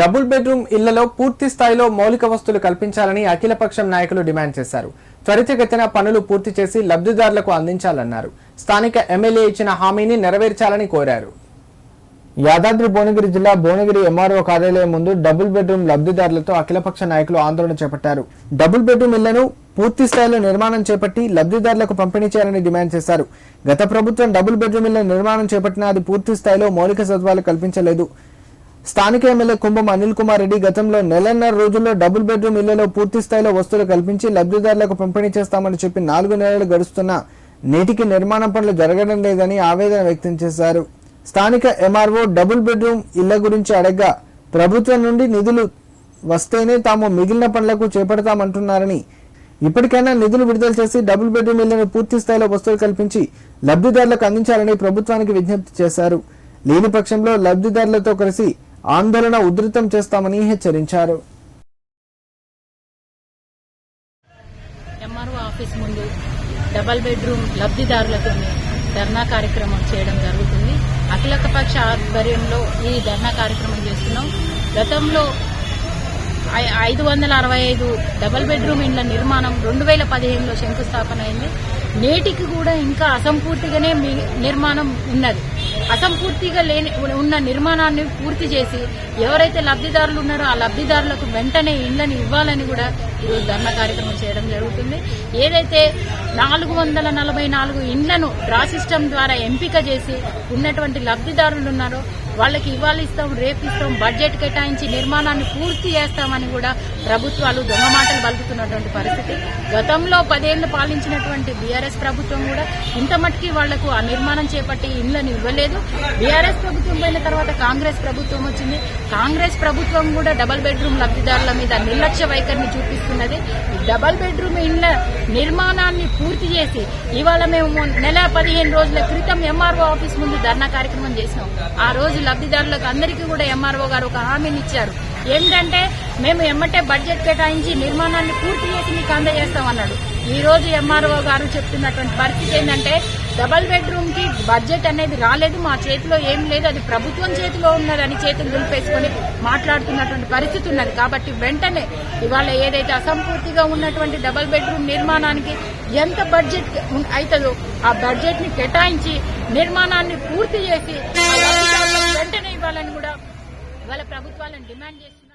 Double bedroom ఇళ్ళలో పూర్తి స్థాయిలో మౌలిక వస్తువులు కల్పించాలని అఖిలపక్షం నాయకులు డిమాండ్ చేశారు. త్వరితగతిన పనులు పూర్తి చేసి లబ్ధిదారులకు అందించాలన్నారు. స్థానిక ఎమ్మెల్యే ఇచ్చిన హామీని నెరవేర్చాలని కోరారు. యాదాద్రి భువనగిరి జిల్లా భువనగిరి ఎంఆర్ఓ కార్యాలయం ముందు డబుల్ బెడ్రూమ్ లబ్ధిదారులతో అఖిలపక్ష నాయకులు ఆందోళన చేపట్టారు. డబుల్ బెడ్రూమ్ ఇళ్ళను పూర్తి స్థాయిలో నిర్మాణం చేపట్టి లబ్ధిదారులకు పంపిణీ చేయాలని డిమాండ్ చేశారు. గత ప్రభుత్వం డబుల్ బెడ్రూమ్ ఇళ్ళ నిర్మాణం చేపట్టినా అది పూర్తి స్థాయిలో మౌలిక సదుపాయాలు కల్పించలేదు. స్థానిక ఎమ్మెల్యే కుంభం అనిల్ కుమార్ రెడ్డి గతంలో నెలన్నర రోజుల్లో డబుల్ బెడ్రూమ్ ఇళ్ళలో పూర్తి స్థాయిలో వస్తువులు కల్పించి లబ్ధిదారులకు పంపిణీ చేస్తామని చెప్పి నాలుగు నెలలు గడుస్తున్న నేటికి నిర్మాణ పనులు జరగడం లేదని ఆవేదన వ్యక్తం చేశారు. స్థానిక ఎంఆర్ఓ డబుల్ బెడ్రూమ్ ఇళ్ళ గురించి అడగ్గా ప్రభుత్వం నుండి నిధులు వస్తేనే తాము మిగిలిన పనులకు చేపడతామంటున్నారని ఇప్పటికైనా నిధులు విడుదల చేసి డబుల్ బెడ్రూమ్ ఇళ్ళను పూర్తి స్థాయిలో వస్తువులు కల్పించి లబ్ధిదారులకు అందించాలని ప్రభుత్వానికి విజ్ఞప్తి చేశారు. లేని పక్షంలో లబ్ధిదారులతో కలిసి ఆందోళన ఉధృతం చేస్తామని హెచ్చరించారు. ఎంఆర్ఓ ఆఫీస్ ముందు డబల్ బెడ్రూమ్ లబ్ధిదారులతో ధర్నా కార్యక్రమం చేయడం జరుగుతుంది. అఖిలక పక్ష ఆధ్వర్యంలో ఈ ధర్నా కార్యక్రమం చేస్తున్నాం. గతంలో ఐ- ఐదు వందల అరవై ఐదు డబల్ బెడ్రూమ్ ఇండ్ల నిర్మాణం రెండు వేల పదిహేనులో శంకుస్థాపన అయింది. నేటికి కూడా ఇంకా అసంపూర్తిగానే నిర్మాణం ఉన్నది. అసంపూర్తిగా లేని ఉన్న నిర్మాణాన్ని పూర్తి చేసి ఎవరైతే లబ్ధిదారులు ఉన్నారో ఆ లబ్ధిదారులకు వెంటనే ఇళ్ళను ఇవ్వాలని కూడా ఈరోజు ధర్నా కార్యక్రమం చేయడం జరుగుతుంది. ఏదైతే నాలుగు వందల నలభై నాలుగు ఇండ్లను డ్రా సిస్టమ్ ద్వారా ఎంపిక చేసి ఉన్నటువంటి లబ్ధిదారులు ఉన్నారో వాళ్ళకి ఇవ్వాలిస్తాం ఇస్తాం రేపు ఇస్తాం బడ్జెట్ కేటాయించి నిర్మాణాన్ని పూర్తి చేస్తామని కూడా ప్రభుత్వాలు దొంగ మాటలు పలుకుతున్నటువంటి పరిస్థితి. గతంలో పదేళ్ళు పాలించినటువంటి బీఆర్ఎస్ ప్రభుత్వం కూడా ఇంత మట్టుకి వాళ్ళకు ఆ నిర్మాణం చేపట్టి ఇళ్ళను ఇవ్వలేదు. బీఆర్ఎస్ ప్రభుత్వం పోయిన తర్వాత కాంగ్రెస్ ప్రభుత్వం వచ్చింది. కాంగ్రెస్ ప్రభుత్వం కూడా డబల్ బెడ్రూమ్ లబ్ధిదారుల మీద నిర్లక్ష్య వైఖరిని చూపిస్తుంది ఈ డబల్ బెడ్రూమ్ ఇళ్ళ నిర్మాణాన్ని పూర్తి చేసి ఇవాళ మేము నెల పదిహేను రోజుల క్రితం ఎంఆర్ఓ ఆఫీస్ ముందు ధర్నా కార్యక్రమం చేసినాం. ఆ రోజు లబ్ధిదారులకు అందరికీ కూడా ఎంఆర్ఓ గారు ఒక హామీని ఇచ్చారు. ఏంటంటే మేము ఎమ్మటే బడ్జెట్ కేటాయించి నిర్మాణాన్ని పూర్తి చేసి మీకు అందజేస్తామన్నాడు. ఈ రోజు ఎంఆర్ఓ గారు చెప్తున్నటువంటి పరిస్థితి ఏంటంటే డబల్ బెడ్రూమ్కి బడ్జెట్ అనేది రాలేదు మా చేతిలో ఏం లేదు అది ప్రభుత్వం చేతిలో ఉన్నదని చేతులు దులిపేసుకొని మాట్లాడుతున్నటువంటి పరిస్థితి ఉన్నది. కాబట్టి వెంటనే ఇవాళ ఏదైతే అసంపూర్తిగా ఉన్నటువంటి డబల్ బెడ్రూమ్ నిర్మాణానికి ఎంత బడ్జెట్ అవుతుందో ఆ బడ్జెట్ని కేటాయించి నిర్మాణాన్ని పూర్తి చేసి వెంటనే ఇవ్వాలని కూడా ఇవాళ ప్రభుత్వాలను డిమాండ్ చేస్తున్నారు.